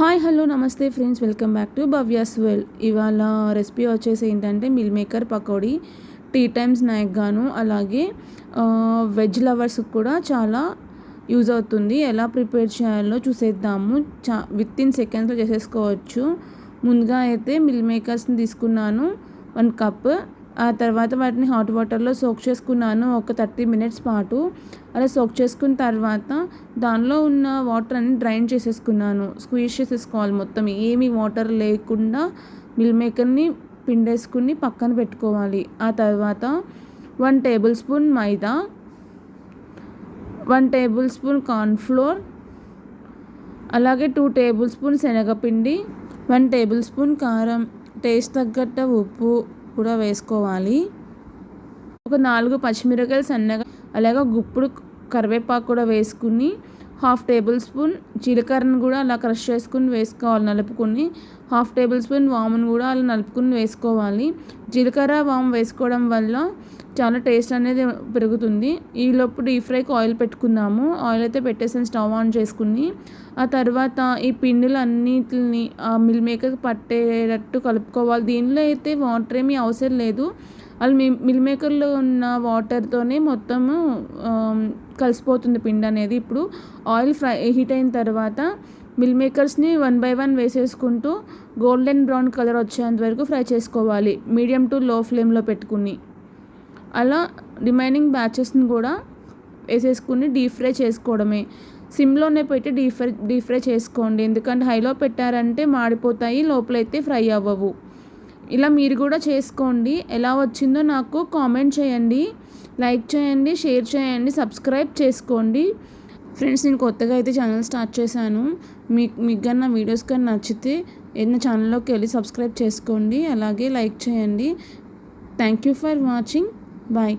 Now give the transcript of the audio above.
Hi hello namaste friends. Welcome back to Bhavya's well ఇవాళ recipe వచ్చేసి ఏంటంటే meal maker pakodi tea times snack గాను అలాగే veg లవర్స్కి కూడా చాలా యూజ్ అవుతుంది. ఎలా ప్రిపేర్ చేయాలో చూసేద్దాము. చా విత్ ఇన్ సెకండ్స్లో చేసేసుకోవచ్చు. ముందుగా అయితే మిల్ మేకర్స్ని తీసుకున్నాను. One cup. ఆ తర్వాత వాటిని హాట్ వాటర్లో సోక్ చేసుకున్నాను ఒక థర్టీ మినిట్స్ పాటు. అలా సోక్ చేసుకున్న తర్వాత దానిలో ఉన్న వాటర్ అన్ని డ్రైన్ చేసేసుకున్నాను. స్క్వీజ్ చేసేసుకోవాలి మొత్తం. ఏమి వాటర్ లేకుండా మిల్ మేకర్ని పిండేసుకుని పక్కన పెట్టుకోవాలి. ఆ తర్వాత one tablespoon maida one tablespoon cornflour అలాగే టూ టేబుల్ స్పూన్ శనగపిండి వన్ టేబుల్ స్పూన్ కారం. టేస్ట్ తగ్గట్ట ఉప్పు కూడా వేసుకోవాలి. ఒక నాలుగు పచ్చిమిరకాయలు సన్నగా అలాగే గుప్పుడు కరివేపాకు కూడా వేసుకుని హాఫ్ టేబుల్ స్పూన్ జీలకర్రను కూడా అలా క్రష్ చేసుకుని వేసుకోవాలి నలుపుకుని. హాఫ్ టేబుల్ స్పూన్ వామును కూడా అలా నలుపుకుని వేసుకోవాలి. జీలకర్ర వాము వేసుకోవడం వల్ల చాలా టేస్ట్ అనేది పెరుగుతుంది. ఈలోపు డీప్ ఫ్రైకి ఆయిల్ పెట్టుకున్నాము. ఆయిల్ అయితే పెట్టేసాను స్టవ్ ఆన్ చేసుకుని. ఆ తర్వాత ఈ పిండిలన్నిటిని ఆ మిల్ మేకర్ పట్టేటట్టు కలుపుకోవాలి. దీనిలో అయితే వాటర్ ఏమీ అవసరం లేదు. వాళ్ళు మీ మిల్ మేకర్లో ఉన్న వాటర్తోనే మొత్తము కలిసిపోతుంది పిండి అనేది. ఇప్పుడు ఆయిల్ ఫ్రై హీట్ అయిన తర్వాత మిల్ మేకర్స్ని వన్ బై వన్ వేసేసుకుంటూ గోల్డెన్ బ్రౌన్ కలర్ వచ్చేంత వరకు ఫ్రై చేసుకోవాలి. మీడియం టు లో ఫ్లేమ్లో పెట్టుకుని. అలా రిమైనింగ్ బ్యాచెస్ని కూడా వేసేసుకుని డీప్ ఫ్రై చేసుకోవడమే. సిమ్లోనే పెట్టి డీప్ ఫ్రై డీప్ ఫ్రై చేసుకోండి. ఎందుకంటే హైలో పెట్టారంటే మాడిపోతాయి లోపలైతే ఫ్రై అవ్వవు. ఇలా మీరు కూడా చేసుకోండి. ఎలా వచ్చిందో నాకు కామెంట్ చేయండి. లైక్ చేయండి షేర్ చేయండి సబ్స్క్రైబ్ చేసుకోండి. ఫ్రెండ్స్ నేను కొత్తగా అయితే ఛానల్ స్టార్ట్ చేశాను. మీకు మీకు కానీ నా వీడియోస్ కానీ నచ్చితే ఏదైనా ఛానల్లోకి వెళ్ళి సబ్స్క్రైబ్ చేసుకోండి. అలాగే లైక్ చేయండి. Thank you for watching. Bye.